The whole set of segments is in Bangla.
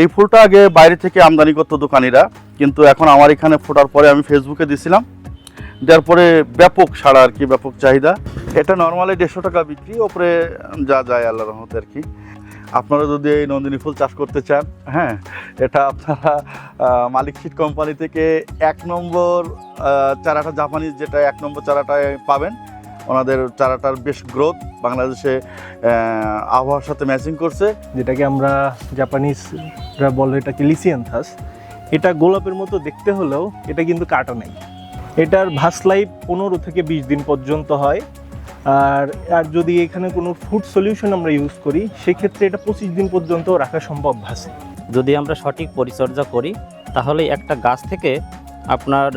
এই ফুলটা আগে বাইরে থেকে আমদানি করতো দোকানিরা, কিন্তু এখন আমার এখানে ফোটার পরে আমি ফেসবুকে দিছিলাম। দেওয়ার পরে ব্যাপক সাড়া আর কি, ব্যাপক চাহিদা। এটা নর্মালি দেড়শো টাকা বিক্রি, ওপরে যা যায় আল্লাহ রহমতে আর কি। আপনারা যদি এই নন্দিনী ফুল চাষ করতে চান হ্যাঁ এটা আপনারা মালিক সিড কোম্পানি থেকে এক নম্বর চারাটা জাপানিজ যেটা এক নম্বর চারাটায় পাবেন। ওনাদের চারাটার বেশ গ্রোথ বাংলাদেশে আবহাওয়ার সাথে ম্যাচিং করছে। যেটাকে আমরা জাপানিজরা বলে এটাকে লিসিয়ানথাস এটা গোলাপের মতো দেখতে হলেও এটা কিন্তু কাটা নেই এটার ভাস লাইফ পনেরো থেকে বিশ দিন পর্যন্ত হয়। আর আর যদি এখানে কোনো ফুড সলিউশন আমরা ইউজ করি সেক্ষেত্রে এটা পঁচিশ দিন পর্যন্ত রাখা সম্ভব ভাসে যদি আমরা সঠিক পরিচর্যা করি তাহলে একটা গাছ থেকে আপনার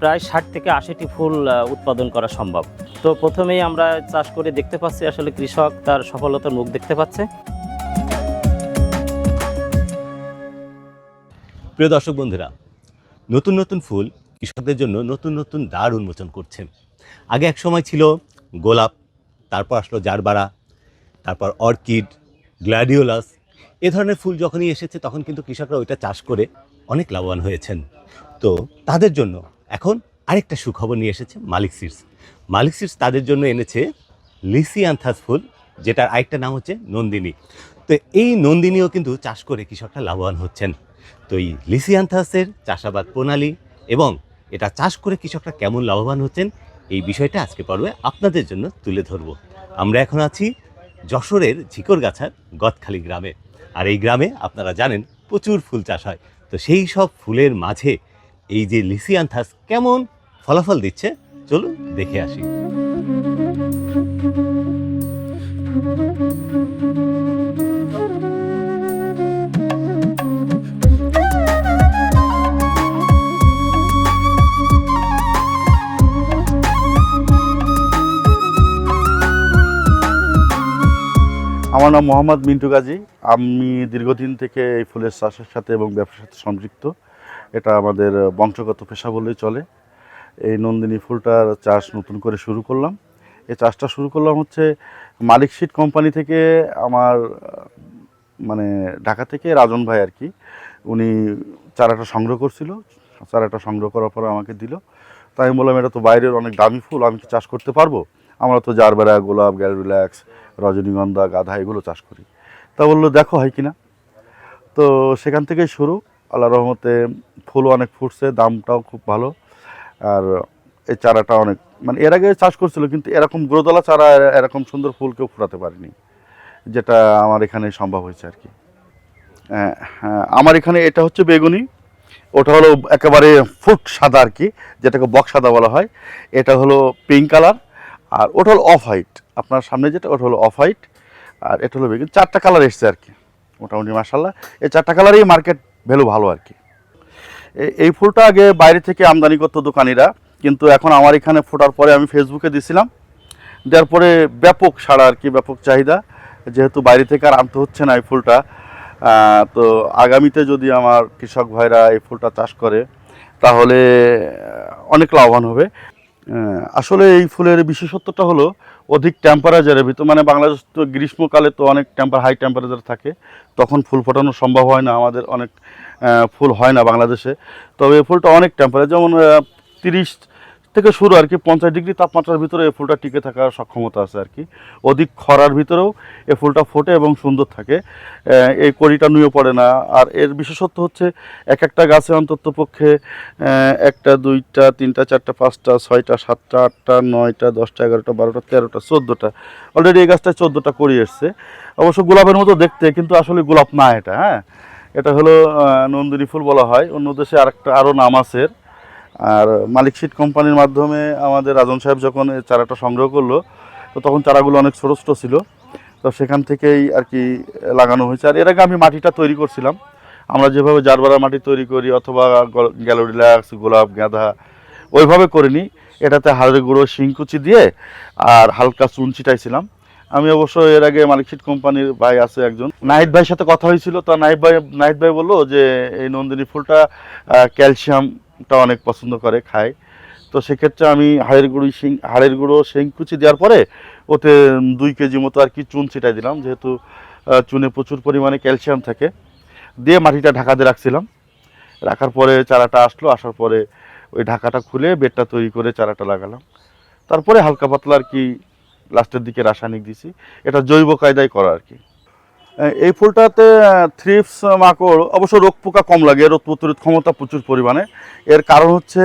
প্রায় ষাট থেকে আশিটি ফুল উৎপাদন করা সম্ভব। তো প্রথমেই আমরা চাষ করে দেখতে পাচ্ছি, আসলে কৃষক তার সফলতার মুখ দেখতে পাচ্ছে। প্রিয় দর্শক বন্ধুরা, নতুন নতুন ফুল কৃষকদের জন্য নতুন নতুন দ্বার উন্মোচন করছে। আগে এক সময় ছিল গোলাপ, তারপর আসলো জারবারা, তারপর অর্কিড, গ্ল্যাডিওলাস। এ ধরনের ফুল যখনই এসেছে, তখন কিন্তু কৃষকরা ওইটা চাষ করে অনেক লাভবান হয়েছেন। তো তাদের জন্য এখন আরেকটা সুখবর নিয়ে এসেছে মালিক সিডস। মালিক সিডস তাদের জন্য এনেছে লিসিয়ান্থাস ফুল, যেটার আরেকটা নাম হচ্ছে নন্দিনী। তো এই নন্দিনীও কিন্তু চাষ করে কৃষকরা লাভবান হচ্ছেন। তো এই লিসিয়ান্থাসের চাষাবাদ প্রণালী এবং এটা চাষ করে কৃষকরা কেমন লাভবান হচ্ছেন, এই বিষয়টা আজকে পর্বে আপনাদের জন্য তুলে ধরব। আমরা এখন আছি যশোরের ঝিকরগাছার গদখালি গ্রামে। আর এই গ্রামে আপনারা জানেন প্রচুর ফুল চাষ হয়। তো সেই সব ফুলের মাঝে এই যে লিসিয়ান্থাস কেমন ফলাফল দিচ্ছে? চলুন দেখে আসি। আমার নাম মোহাম্মদ মিন্টু গাজী। আমি দীর্ঘদিন থেকে এই ফুলের চাষের সাথে এবং ব্যবসার সাথে সম্পৃক্ত এটা আমাদের বংশগত পেশা বলেই চলে। এই নন্দিনী ফুলটার চাষ নতুন করে শুরু করলাম। এই চাষটা শুরু করলাম হচ্ছে মালিক সিড কোম্পানি থেকে আমার মানে ঢাকা থেকে রাজন ভাই আর কি। উনি চারাটা সংগ্রহ করছিল। চারাটা সংগ্রহ করার পর আমাকে দিল। তাই আমি বললাম, এটা তো বাইরের অনেক দামি ফুল, আমি কি চাষ করতে পারব? আমরা তো জারবেরা, গোলাপ গ্যাল রিল্যাক্স রজনীগন্ধা, গাধা এগুলো চাষ করি। তা বলল, দেখো, হয় কিনা তো সেখান থেকেই শুরু। আল্লাহ রহমতে ফুলও অনেক ফুটছে দামটাও খুব ভালো। আর এই চারাটা অনেক মানে এর আগে চাষ করছিল কিন্তু এরকম গ্রোদলা চারা এরকম সুন্দর ফুল কেউ ফুটাতে পারেনি যেটা আমার এখানে সম্ভব হয়েছে আর কি। আহ, হ্যাঁ, আমার এখানে এটা হচ্ছে বেগুনি ওটা হলো একেবারে ফুট সাদা আর কি যেটাকে বক সাদা বলা হয়। এটা হলো পিঙ্ক কালার আর ওটা হলো অফ হোয়াইট। আপনার সামনে যেটা ওটা হলো অফ হোয়াইট আর এটা হলো বেগুন। চারটা কালার এসছে আর কি মোটামুটি মার্শাল্লাহ এই চারটা কালারই মার্কেট ভ্যালু ভালো আর কি। এই ফুলটা আগে বাইরে থেকে আমদানি করতো দোকানিরা, কিন্তু এখন আমার এখানে ফোটার পরে আমি ফেসবুকে দিছিলাম। দেওয়ার পরে ব্যাপক সাড়া আর কি, ব্যাপক চাহিদা। যেহেতু বাইরে থেকে আর আনতে হচ্ছে না এই ফুলটা তো আগামীতে যদি আমার কৃষক ভাইরা এই ফুলটা চাষ করে, তাহলে অনেক লাভবান হবে। আসলে এই ফুলের বিশেষত্বটা হলো অধিক টেম্পারেচারের ভিতর মানে বাংলাদেশ তো গ্রীষ্মকালে তো অনেক টেম্পার হাই টেম্পারেচার থাকে, তখন ফুল ফোটানো সম্ভব হয় না, আমাদের অনেক ফুল হয় না বাংলাদেশে। তবে এই ফুলটা অনেক টেম্পারেচার যেমন তিরিশ থেকে শুরু আর কি, পঞ্চাশ ডিগ্রি তাপমাত্রার ভিতরে এই ফুলটা টিকে থাকার সক্ষমতা আছে আর কি। অধিক খরার ভিতরেও এ ফুলটা ফোটে এবং সুন্দর থাকে। এই কড়িটা নুয়ে পড়ে না। আর এর বিশেষত্ব হচ্ছে, এক একটা গাছে অন্তত পক্ষে একটা, দুইটা, তিনটা, চারটা, পাঁচটা, ছয়টা, সাতটা, আটটা, নয়টা, দশটা, এগারোটা, বারোটা, তেরোটা, চোদ্দোটা। অলরেডি এই গাছটায় চোদ্দোটা করি এসছে। অবশ্য গোলাপের মতো দেখতে, কিন্তু আসলে গোলাপ না এটা হ্যাঁ? এটা হলো নন্দিনী ফুল বলা হয়। অন্য দেশে আরেকটা, আরও নাম আছে। আর মালিক সিড কোম্পানির মাধ্যমে আমাদের রাজন সাহেব যখন চারাটা সংগ্রহ করল তো তখন চারাগুলো অনেক ছোটো ছোটো ছিল। তো সেখান থেকেই আর কি লাগানো হয়েছে। আর এর আগে আমি মাটিটা তৈরি করছিলাম। আমরা যেভাবে জারবারা মাটি তৈরি করি অথবা গ্যালো রিল্যাক্স গোলাপ গাঁদা ওইভাবে করিনি। এটাতে হাড়ের গুঁড়ো শিংকুচি দিয়ে আর হালকা চুন ছিটাইছিলাম। আমি অবশ্য এর আগে মালিক সিড কোম্পানির ভাই আছে একজন। নাহিদ ভাইয়ের সাথে কথা হয়েছিল তো নাহিদ ভাই নাহিদ ভাই বলল যে এই নন্দিনী ফুলটা আহ, ক্যালসিয়ামটা অনেক পছন্দ করে, খায়। তো সেক্ষেত্রে আমি হাড়ের গুঁড়ি শিং, হাড়ের গুঁড়ো শিংকুচি দেওয়ার পরে ওতে দুই কেজি মতো আর কি চুন ছিটাই দিলাম, যেহেতু চুনে প্রচুর পরিমাণে ক্যালসিয়াম থাকে। দিয়ে মাটিটা ঢাকা দিয়ে রাখছিলাম। রাখার পরে চারাটা আসলো, আসার পরে ওই ঢাকাটা খুলে বেডটা তৈরি করে চারাটা লাগালাম। তারপরে হালকা পাতলা আর কি লাস্টের দিকে রাসায়নিক দিছি। এটা জৈব কায়দায় করা আর কি। এই ফুলটাতে থ্রিপস মাকড়, অবশ্য রোগ পোকা কম লাগে, রোগ প্রতিরোধ ক্ষমতা প্রচুর পরিমাণে। এর কারণ হচ্ছে,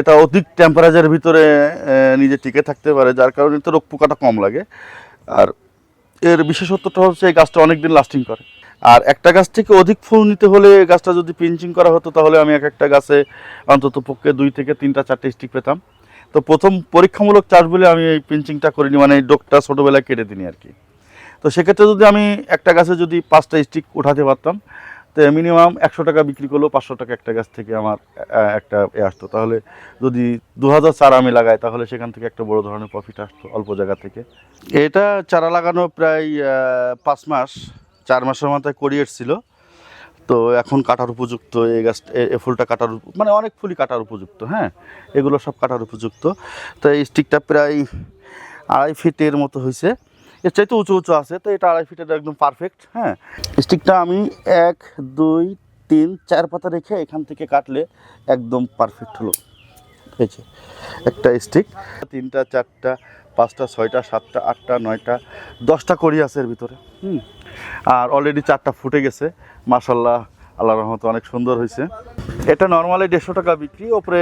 এটা অধিক টেম্পারেচারের ভিতরে নিজে টিকে থাকতে পারে, যার কারণে তো রোগ পোকাটা কম লাগে। আর এর বিশেষত্বটা হচ্ছে, এই গাছটা অনেক দিন লাস্টিং করে। আর একটা গাছ থেকে অধিক ফুল নিতে হলে গাছটা যদি পিঞ্চিং করা হতো, তাহলে আমি এক একটা গাছে অন্তত পক্ষে দুই থেকে তিনটা, চারটে স্টিক পেতাম। তো প্রথম পরীক্ষামূলক চাষ বলে আমি এই পিঞ্চিংটা করিনি মানে এই ডোকটা ছোটোবেলায় কেটে দিনি আর কি। তো সেক্ষেত্রে যদি আমি একটা গাছে যদি পাঁচটা স্টিক উঠাতে পারতাম, তো মিনিমাম একশো টাকা বিক্রি করলেও পাঁচশো টাকা একটা গাছ থেকে আমার একটা এ আসতো। তাহলে যদি দু হাজার চারা আমি লাগাই, তাহলে সেখান থেকে একটা বড় ধরনের প্রফিট আসতো অল্প জায়গা থেকে। এটা চারা লাগানো প্রায় পাঁচ মাস, চার মাসের মাথায় করি এসছিল। তো এখন কাটার উপযুক্ত এই গাছ, এ- ফুলটা কাটার মানে অনেক ফুলই কাটার উপযুক্ত হ্যাঁ? এগুলো সব কাটার উপযুক্ত। তো এই স্টিকটা প্রায় আড়াই ফিটের মতো হয়েছে এর চাইতে উঁচু উঁচু আছে, তো এটা আড়াই ফিটের একদম পারফেক্ট হ্যাঁ। স্টিকটা আমি এক, দুই, তিন, চার পাতা রেখে এখান থেকে কাটলে একদম পারফেক্ট হলো। হয়েছে একটা স্টিক তিনটা, চারটা, পাঁচটা, ছয়টা, সাতটা, আটটা, নয়টা, দশটা করি আছে এর ভিতরে, হুম। আর অলরেডি চারটা ফুটে গেছে মাসাল্লাহ আল্লাহ রহমতে অনেক সুন্দর হয়েছে। এটা নর্মালি দেড়শো টাকা বিক্রি, ওপরে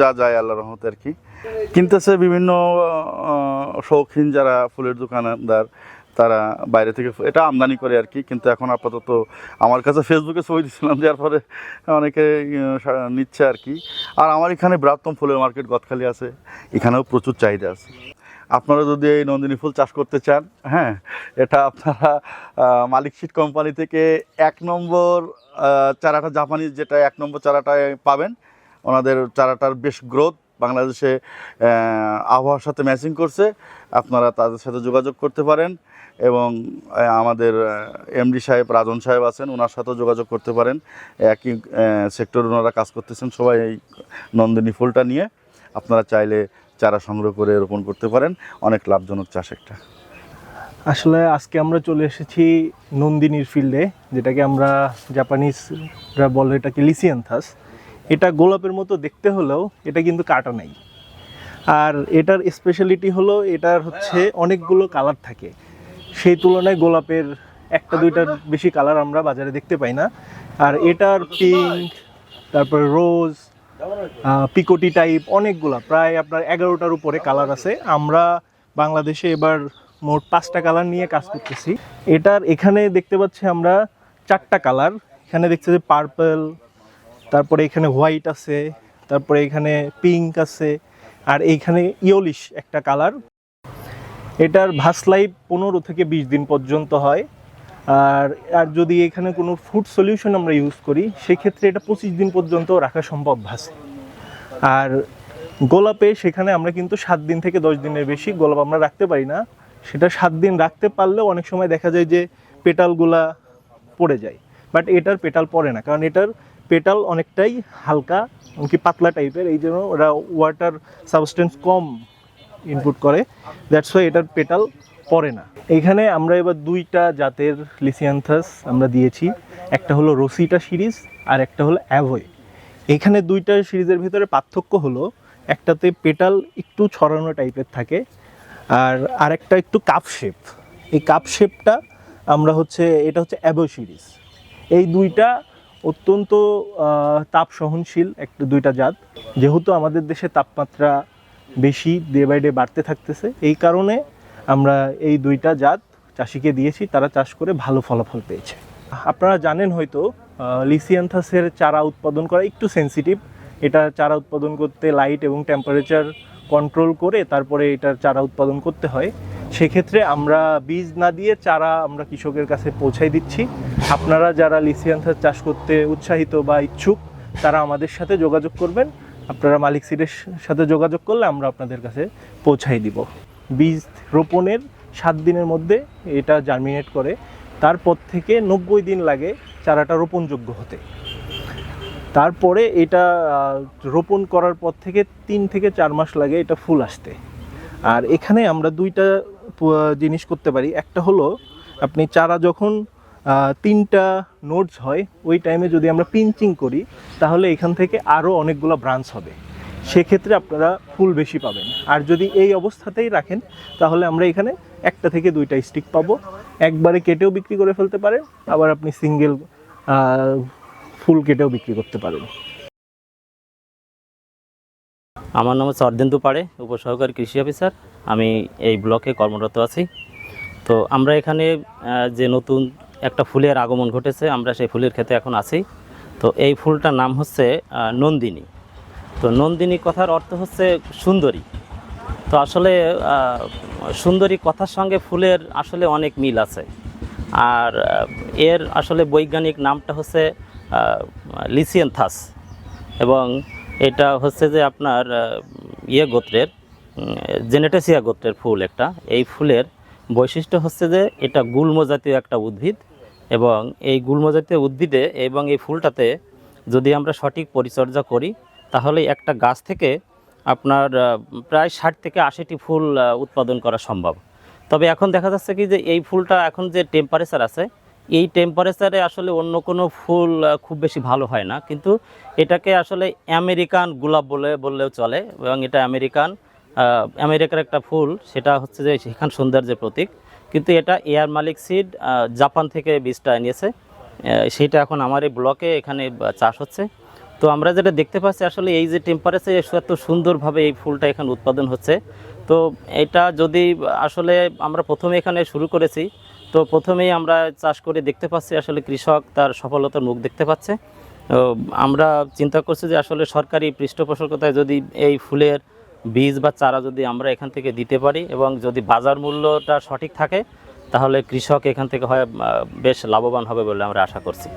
যা যায় আল্লাহ রহমতে আর কি। কিনতেছে বিভিন্ন শৌখিন যারা ফুলের দোকানদার, তারা বাইরে থেকে এটা আমদানি করে আর কি, কিন্তু এখন আপাতত আমার কাছে ফেসবুকে ছবি দিয়েছিলাম যার পরে অনেকে নিচ্ছে আর কি। আর আমার এখানে বৃহত্তম ফুলের মার্কেট গদখালি আছে, এখানেও প্রচুর চাহিদা আছে। আপনারা যদি এই নন্দিনী ফুল চাষ করতে চান হ্যাঁ এটা আপনারা আহ, মালিক সিট কোম্পানি থেকে এক নম্বর চারাটা জাপানিজ যেটা এক নম্বর চারাটায় পাবেন। ওনাদের চারাটার বেশ গ্রোথ বাংলাদেশে আবহাওয়ার সাথে ম্যাচিং করছে। আপনারা তাদের সাথে যোগাযোগ করতে পারেন এবং আমাদের এমডি সাহেব রাজন সাহেব আছেন ওনার সাথেও যোগাযোগ করতে পারেন। একই সেক্টর ওনারা কাজ করতেছেন সবাই এই নন্দিনী ফুলটা নিয়ে। আপনারা চাইলে চারা সংগ্রহ করে রোপণ করতে পারেন, অনেক লাভজনক চাষ একটা। আসলে আজকে আমরা চলে এসেছি নন্দিনীর ফিল্ডে যেটাকে আমরা জাপানিজরা বলে এটাকে লিসিয়ানথাস এটা গোলাপের মতো দেখতে হলেও এটা কিন্তু কাটা নাই। আর এটার স্পেশালিটি হলো এটার হচ্ছে অনেকগুলো কালার থাকে। সেই তুলনায় গোলাপের একটা, দুইটার বেশি কালার আমরা বাজারে দেখতে পাই না। আর এটার পিঙ্ক তারপরে রোজ পিকোটি টাইপ অনেকগুলা, প্রায় আপনার এগারোটার উপরে কালার আছে। আমরা বাংলাদেশে এবার মোট পাঁচটা কালার নিয়ে কাজ করতেছি। এটার এখানে দেখতে পাচ্ছি আমরা চারটা কালার এখানে দেখতে যে পার্পল তারপরে এখানে হোয়াইট আছে, তারপরে এখানে পিঙ্ক আছে, আর এইখানে ইয়োলিশ একটা কালার এটার ভাস লাইফ পনেরো থেকে বিশ দিন পর্যন্ত হয়। আর আর যদি এখানে কোনো ফুড সলিউশন আমরা ইউজ করি, সেক্ষেত্রে এটা পঁচিশ দিন পর্যন্ত রাখা সম্ভব ভাসে। আর গোলাপে সেখানে আমরা কিন্তু সাত দিন থেকে দশ দিনের বেশি গোলাপ আমরা রাখতে পারি না। সেটা সাত দিন রাখতে পারলেও অনেক সময় দেখা যায় যে পেটালগুলা পড়ে যায়। বাট এটার পেটাল পড়ে না, কারণ এটার পেটাল অনেকটাই হালকা, এমনকি পাতলা টাইপের এই জন্য ওরা ওয়াটার সাবস্টেন্স কম ইনপুট করে। দ্যাটস ওয়াই এটার পেটাল পড়ে না। এইখানে আমরা এবার দুইটা জাতের লিসিয়ান্থাস আমরা দিয়েছি। একটা হলো রসিটা সিরিজ আর একটা হলো অ্যাভয়। এখানে দুইটা সিরিজের ভিতরে পার্থক্য হলো, একটাতে পেটাল একটু ছড়ানো টাইপের থাকে আর আরেকটা একটু কাপ শেপ। এই কাপ শেপটা আমরা হচ্ছে, এটা হচ্ছে অ্যাবো সিরিজ। এই দুইটা অত্যন্ত তাপ সহনশীল একটা দুইটা জাত। যেহেতু আমাদের দেশে তাপমাত্রা বেশি ডে বাই ডে বাড়তে থাকতেছে, এই কারণে আমরা এই দুইটা জাত চাষিকে দিয়েছি, তারা চাষ করে ভালো ফলাফল পেয়েছে। আপনারা জানেন হয়তো লিসিয়ান্থাসের চারা উৎপাদন করা একটু সেনসিটিভ এটা চারা উৎপাদন করতে লাইট এবং টেম্পারেচার কন্ট্রোল করে তারপরে এটার চারা উৎপাদন করতে হয়। সেক্ষেত্রে আমরা বীজ না দিয়ে চারা আমরা কৃষকের কাছে পৌঁছাই দিচ্ছি। আপনারা যারা লিসিয়ান্থাস চাষ করতে উৎসাহিত বা ইচ্ছুক, তারা আমাদের সাথে যোগাযোগ করবেন। আপনারা মালিক সিডের সাথে যোগাযোগ করলে আমরা আপনাদের কাছে পৌঁছাই দিব। বীজ রোপণের সাত দিনের মধ্যে এটা জার্মিনেট করে। তারপর থেকে নব্বই দিন লাগে চারাটা রোপণযোগ্য হতে। তারপরে এটা রোপণ করার পর থেকে তিন থেকে চার মাস লাগে এটা ফুল আসতে। আর এখানে আমরা দুইটা জিনিস করতে পারি। একটা হলো, আপনি চারা যখন তিনটা নোটস হয়, ওই টাইমে যদি আমরা পিঞ্চিং করি, তাহলে এখান থেকে আরও অনেকগুলো ব্রাঞ্চ হবে। সেক্ষেত্রে আপনারা ফুল বেশি পাবেন। আর যদি এই অবস্থাতেই রাখেন, তাহলে আমরা এখানে একটা থেকে দুইটা স্টিক পাবো। একবারে কেটেও বিক্রি করে ফেলতে পারেন আবার আপনি সিঙ্গেল ফুল কেটেও বিক্রি করতে পারেন। আমার নাম হচ্ছে অর্ধেন্দু পাড়ে, উপসহকারী কৃষি অফিসার। আমি এই ব্লকে কর্মরত আছি। তো আমরা এখানে যে নতুন একটা ফুলের আগমন ঘটেছে, আমরা সেই ফুলের ক্ষেতে এখন আছি। তো এই ফুলটার নাম হচ্ছে নন্দিনী। তো নন্দিনী কথার অর্থ হচ্ছে সুন্দরী। তো আসলে সুন্দরী কথার সঙ্গে ফুলের আসলে অনেক মিল আছে। আর এর আসলে বৈজ্ঞানিক নামটা হচ্ছে লিসিয়েন্থাস। এবং এটা হচ্ছে যে আপনার ইয়ে গোত্রের জেনেটেসিয়া গোত্রের ফুল একটা। এই ফুলের বৈশিষ্ট্য হচ্ছে যে এটা গুল্ম জাতীয় একটা উদ্ভিদ। এবং এই গুল্ম জাতীয় উদ্ভিদে এবং এই ফুলটাতে যদি আমরা সঠিক পরিচর্যা করি তাহলে একটা গাছ থেকে আপনার প্রায় ষাট থেকে আশিটি ফুল উৎপাদন করা সম্ভব। তবে এখন দেখা যাচ্ছে কি যে এই ফুলটা এখন যে টেম্পারেচার আছে, এই টেম্পারেচারে আসলে অন্য কোনো ফুল খুব বেশি ভালো হয় না। কিন্তু এটাকে আসলে আমেরিকান গোলাপ বলে, বললেও চলে এবং এটা আমেরিকান আমেরিকার একটা ফুল। সেটা হচ্ছে যে সেখান সৌন্দর্যের প্রতীক। কিন্তু এটা এয়ার মালিক সিড জাপান থেকে বীজটা এনেছে। সেটা এখন আমার এই ব্লকে এখানে চাষ হচ্ছে। তো আমরা যেটা দেখতে পাচ্ছি আসলে এই যে টেম্পারেচার এত সুন্দরভাবে এই ফুলটা এখানে উৎপাদন হচ্ছে। তো এটা যদি আসলে আমরা প্রথমে এখানে শুরু করেছি, তো প্রথমেই আমরা চাষ করে দেখতে পাচ্ছি আসলে কৃষক তার সফলতার মুখ দেখতে পাচ্ছে। আমরা চিন্তা করছি যে আসলে সরকারি পৃষ্ঠপোষকতায় যদি এই ফুলের বীজ বা চারা যদি আমরা এখান থেকে দিতে পারি এবং যদি বাজার মূল্যটা সঠিক থাকে, তাহলে কৃষক এখান থেকে হয় বেশ লাভবান হবে বলে আমরা আশা করছি।